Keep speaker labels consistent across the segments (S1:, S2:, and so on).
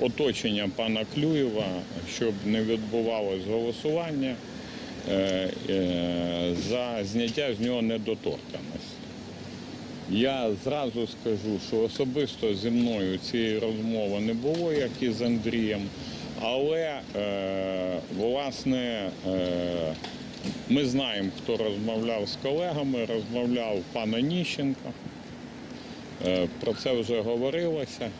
S1: оточення пана Клюєва, щоб не відбувалось голосування е, е, за зняття з нього недоторканості. Я зразу скажу, що особисто зі мною цієї розмови не було, як і з Андрієм, але е, власне ми знаємо, хто розмовляв з колегами, розмовляв пан Оніщенко. Е, Про це вже говорилося.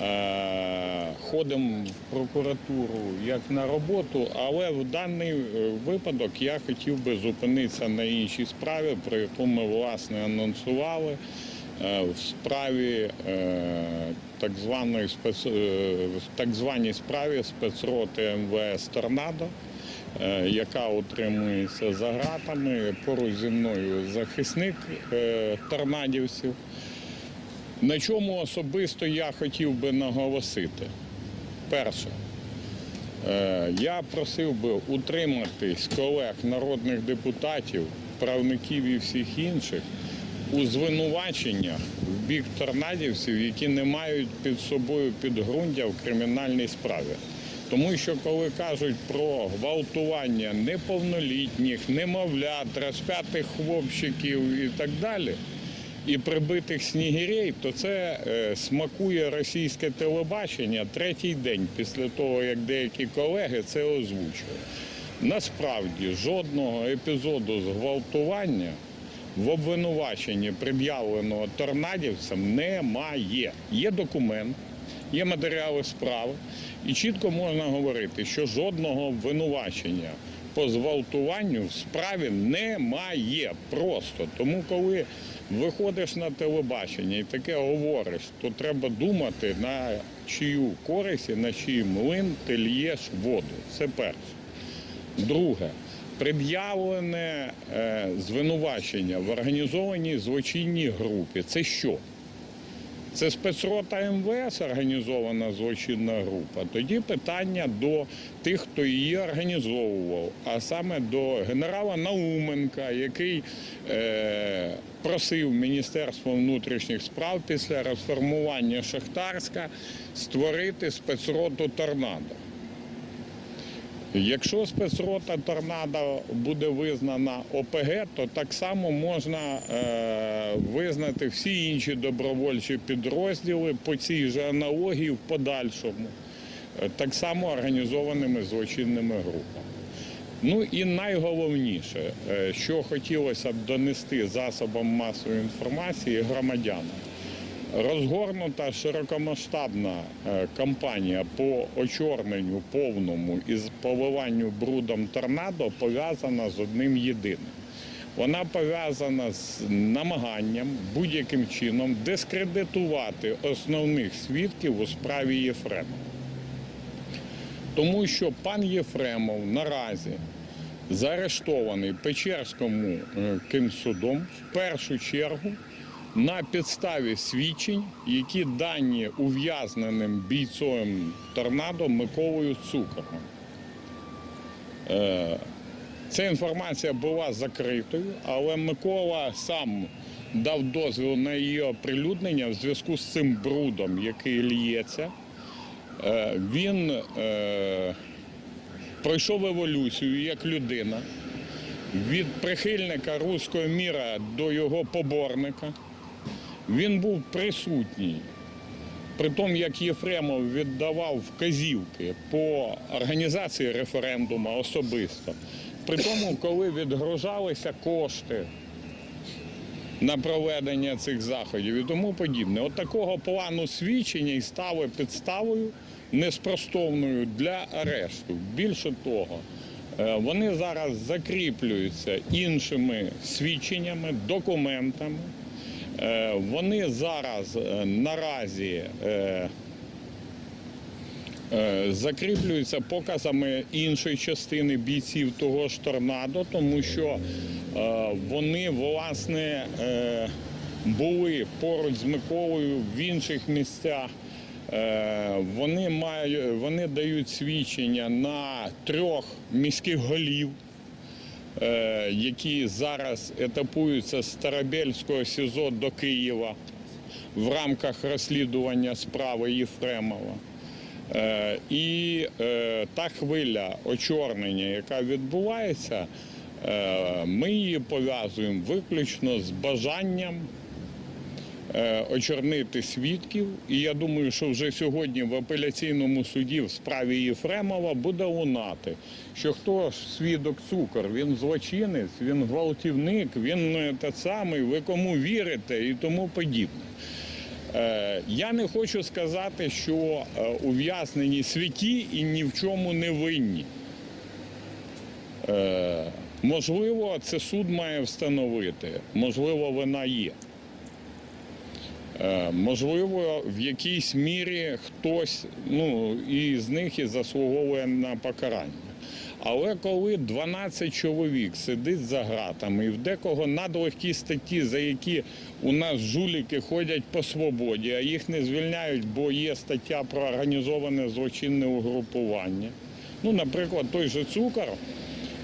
S1: Е, Ходимо в прокуратуру як на роботу, але в даний е, випадок я хотів би зупинитися на іншій справі, про яку ми власне анонсували. Е, В справі так званої так званій справі спецроти МВС Торнадо, яка утримується за гратами. Поруч зі мною захисник торнадівців. На чому особисто я хотів би наголосити? Перше, е, я просив би утриматись колег народних депутатів, правників і всіх інших у звинуваченнях в бік торнадівців, які не мають під собою підґрунтя в кримінальній справі. Тому що коли кажуть про гвалтування неповнолітніх, немовлят, розп'ятих хлопчиків і так далі, і прибитих снігирей, то це е, смакує російське телебачення третій день після того, як деякі колеги це озвучили. Насправді жодного епізоду зґвалтування в обвинуваченні пред'явленого торнадівцям немає. Є документ, є матеріали справи, і чітко можна говорити, що жодного обвинувачення по зґвалтуванню в справі немає просто. Тому, коли виходиш на телебачення і таке говориш, то треба думати на чию користь і на чий млин ти л'єш воду. Це перше. Друге, пред'явлене е, звинувачення в організованій злочинній групі. Це що? Це спецрота МВС організована злочинна група. Тоді питання до тих, хто її організовував, а саме до генерала Науменка, який е, просив Міністерство внутрішніх справ після розформування Шахтарська створити спецроту Торнадо. Якщо спецрота торнадо буде визнана ОПГ, то так само можна е, визнати всі інші добровольчі підрозділи по цій же аналогії в подальшому, е, так само організованими злочинними групами. Ну і найголовніше, е, що хотілося б донести засобам масової інформації громадянам. Розгорнута широкомасштабна е, кампанія по очорненню повному і поливанню брудом торнадо пов'язана з одним єдиним. Вона пов'язана з намаганням будь-яким чином дискредитувати основних свідків у справі Єфремова. Тому що пан Єфремов наразі заарештований Печерському е, кимсудом в першу чергу на підставі свідчень, які дані ув'язненим бійцем торнадо Миколою Цукором. Е, Ця інформація була закритою, але Микола сам дав дозвіл на її оприлюднення в зв'язку з цим брудом, який лється. Е, Він е, пройшов еволюцію як людина від прихильника руського міра до його поборника. Він був присутній. При тому, як Єфремов віддавав вказівки по організації референдуму особисто, при тому, коли відгружалися кошти на проведення цих заходів і тому подібне. От такого плану свідчення і стали підставою неспростовною для арешту. Більше того, е, вони зараз закріплюються іншими свідченнями, документами. Е, Вони зараз е, наразі е, закріплюються показами іншої частини бійців того ж торнадо, тому що вони власне були поруч з Миколою в інших місцях. Вони мають вони дають свідчення на трьох міських голів які зараз етапуються з Старобельського СІЗО до Києва в рамках розслідування справи Єфремова. Е, І е, та хвиля очорнення, яка відбувається, е, ми її пов'язуємо виключно з бажанням е, очорнити свідків. І я думаю, що вже сьогодні в апеляційному суді в справі Єфремова буде лунати, що хто ж свідок цукор, він злочинець, він гвалтівник, він е, те самий, ви кому вірите і тому подібне. Е, Я не хочу сказати, що е, ув'язнені святі і ні в чому не винні. Е, Можливо, це суд має встановити, можливо, вона є. Е, Можливо, в якійсь мірі хтось ну, із них і заслуговує на покарання. Але коли 12 чоловік сидить за ґратами, і в декого надлегкі статті, за які у нас жуліки ходять по свободі, а їх не звільняють, бо є стаття про організоване злочинне угрупування. Ну, наприклад, той же цукор.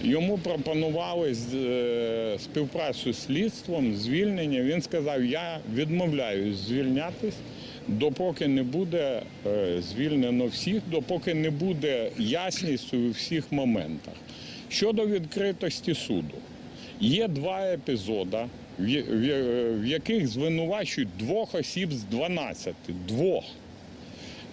S1: Йому пропонували е, співпрацю з слідством, звільнення. Він сказав, я відмовляюсь звільнятись, допоки не буде е, звільнено всіх, допоки не буде ясність у всіх моментах. Щодо відкритості суду, є два епізоди, в яких звинувачують двох осіб з 12. Двох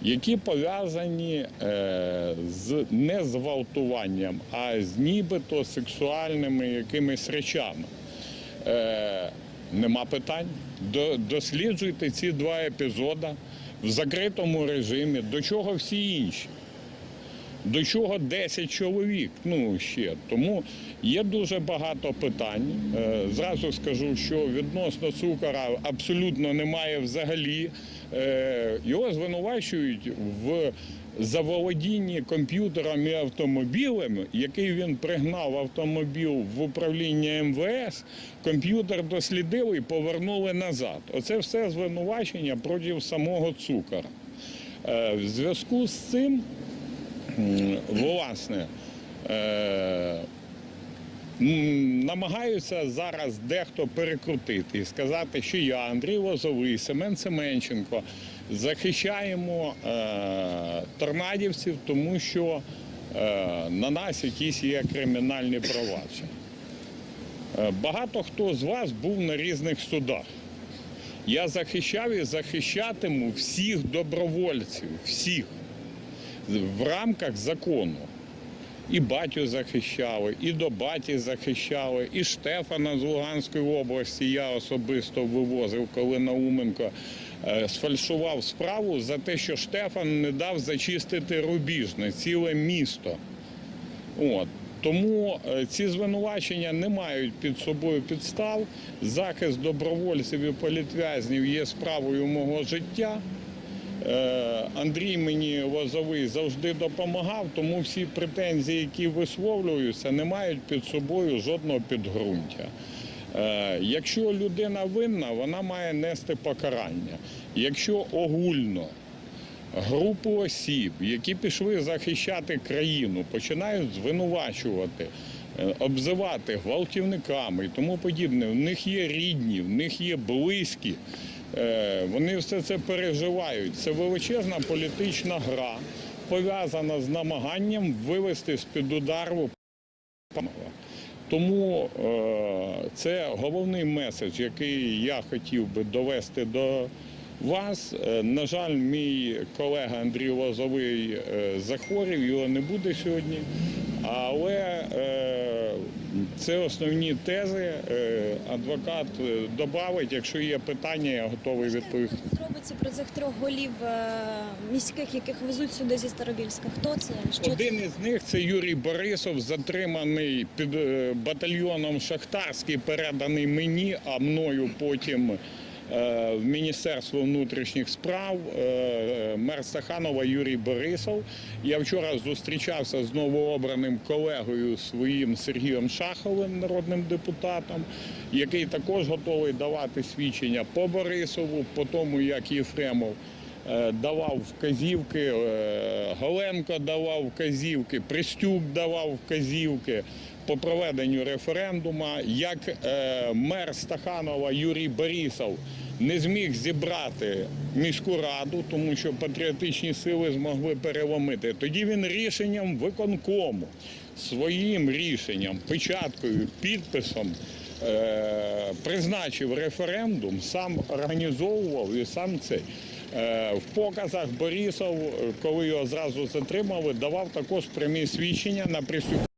S1: які пов'язані е, з не з гвалтуванням, а з нібито сексуальними якимись речами. Е, нема питань. До, досліджуйте ці два епізоди в закритому режимі. До чого всі інші? До чого 10 чоловік? Ну ще тому є дуже багато питань. Е, Зразу скажу, що відносно цукора абсолютно немає взагалі. Е, Його звинувачують в заволодінні комп'ютером і автомобілем, який він пригнав автомобіль в управління МВС. Комп'ютер дослідили і повернули назад. Оце все звинувачення проти самого цукора. Е, В зв'язку з цим власне, е, намагаються зараз дехто перекрутити і сказати, що я, Андрій Лозовий, Семен Семенченко захищаємо е, торнадівців, тому що е, на нас якісь є кримінальні провадження. Багато хто з вас був на різних судах. Я захищав і захищатиму всіх добровольців, всіх в рамках закону. І батю захищали, і до баті захищали, і Штефана з Луганської області я особисто вивозив, коли Науменко е, сфальшував справу за те, що Штефан не дав зачистити Рубіжне, ціле місто. От. Тому е, ці звинувачення не мають під собою підстав. Захист добровольців і політв'язнів є справою мого життя. Е, Андрій мені Лозовий завжди допомагав, тому всі претензії, які висловлюються, не мають під собою жодного підґрунтя. Е, Якщо людина винна, вона має нести покарання. Якщо огульно групу осіб, які пішли захищати країну, починають звинувачувати, е, обзивати гвалтівниками і тому подібне. В них є рідні, в них є близькі. Е, Вони все це переживають. Це величезна політична гра, пов'язана з намаганням вивести з-під удару. Тому е, це головний меседж, який я хотів би довести до вас. Е, на жаль, мій колега Андрій Лозовий захворів, його не буде сьогодні. Але це основні тези. Е, адвокат додавить, якщо є питання, я готовий відповісти.
S2: Робиться про цих трьох голів е, міських, яких везуть сюди зі Старобільська. Хто це? Що це?
S1: Один із них це Юрій Борисов, затриманий під е, батальйоном Шахтарський, переданий мені, а мною потім е, в Міністерство внутрішніх справ. Е, Мер Стаханова Юрій Борисов. Я вчора зустрічався з новообраним колегою своїм Сергієм Шаховим, народним депутатом, який також готовий давати свідчення по Борисову, по тому, як Єфремов е, давав вказівки, е, Голенко давав вказівки, Пристюк давав вказівки по проведенню референдуму, як е, мер Стаханова Юрій Борисов не зміг зібрати міську раду, тому що патріотичні сили змогли переломити. Тоді він рішенням виконкому, своїм рішенням, печаткою, підписом е, призначив референдум, сам організовував і сам цей. Е, В показах Борисов, коли його зразу затримали, давав також прямі свідчення на присутність.